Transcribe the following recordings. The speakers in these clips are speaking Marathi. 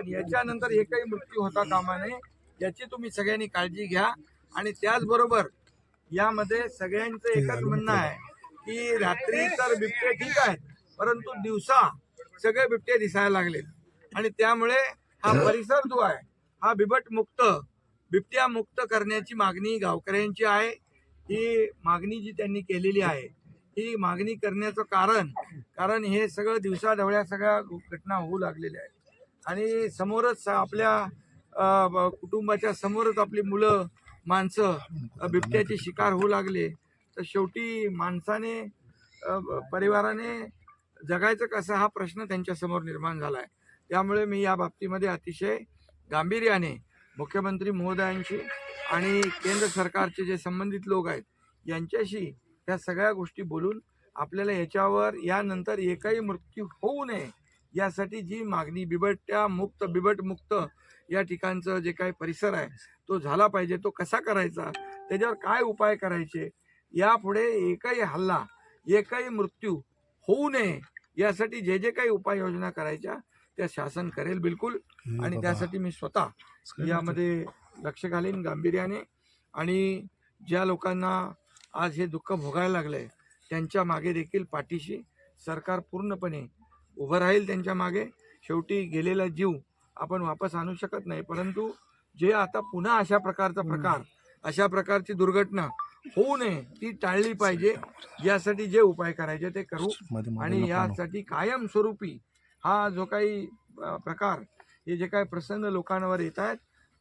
पण याच्यानंतर एकही मृत्यू होता कामा नये याची तुम्ही सगळ्यांनी काळजी घ्या. आणि त्याचबरोबर यामध्ये सगळ्यांचं एकच म्हणणं आहे की रात्री तर बिबटे ठीक आहेत परंतु दिवसा सगळे बिबटे दिसायला लागले आणि त्यामुळे हा. परिसर जो आहे हा बिबट मुक्त बिबट्या मुक्त करण्याची मागणी गावकऱ्यांची आहे. ही मागणी जी त्यांनी केलेली आहे ही मागणी करण्याचं कारण कारण हे सगळं दिवसाढवळ्या सगळ्या घटना होऊ लागलेल्या आहेत. आणि समोरच आपल्या कुटुंबाच्या समोरच आपली मुलं माणसं बिबट्याची शिकार होऊ लागले. तर शेवटी माणसाने परिवाराने जगायचं कसं हा प्रश्न त्यांच्यासमोर निर्माण झाला आहे त्यामुळे मी या बाबतीमध्ये अतिशय गांभीर्याने मुख्यमंत्री महोदयांशी आणि केंद्र सरकारचे जे संबंधित लोक आहेत यांच्याशी ह्या सगळ्या गोष्टी बोलून आपल्याला याच्यावर यानंतर एकही मृत्यू होऊ नये यासाठी जी मागणी बिबट्या मुक्त बिबट मुक्त या ठिकाणचं जे काही परिसर आहे तो झाला पाहिजे तो कसा करायचा त्याच्यावर काय उपाय करायचे यापुढे एकही हल्ला एकही मृत्यू होऊ नये यासाठी जे जे काही उपाययोजना करायच्या त्या शासन करेल बिलकुल. आणि त्यासाठी मी स्वतः यामध्ये लक्ष घालीन गांभीर्याने. आणि ज्या लोकांना आज हे दुःख भोगायला लागलंय त्यांच्या मागे देखील पाठीशी सरकार पूर्णपणे उभं राहील त्यांच्या मागे शेवटी गेलेला जीव आपण वापस आणू शकत नाही. परंतु जे आता पुन्हा अशा प्रकारचा प्रकार अशा प्रकारची दुर्घटना होऊ नये ती टाळली पाहिजे. यासाठी जे उपाय करायचे ते करू. आणि यासाठी कायमस्वरूपी हा जो काही प्रकार हे जे काही प्रसंग लोकांवर येत आहेत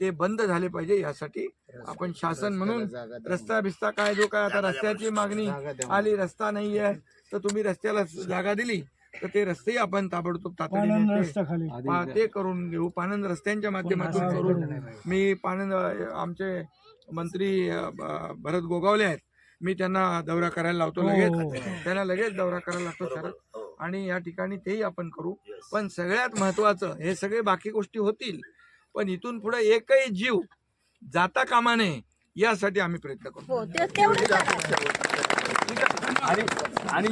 ते बंद झाले पाहिजे. यासाठी आपण शासन म्हणून रस्ता बिस्ता काय जो काय आता रस्त्याची मागणी आली रस्ता नाही आहे तर तुम्ही रस्त्याला जागा दिली तर ते रस्तेही आपण ताबडतोब तातडीने ते- करून घेऊ. पानंद रस्त्यांच्या माध्यमातून करून मी पानंद आमचे मंत्री भरत गोगावले आहेत. मी त्यांना दौरा करायला लावतो लगेच. त्यांना लगेच दौरा करायला लागतो शरद आणि या ठिकाणी तेही आपण करू. पण सगळ्यात महत्वाचं हे सगळे बाकी गोष्टी होतील. पण इथून पुढे एकही जीव जाता कामा नये यासाठी आम्ही प्रयत्न करू हो. आणि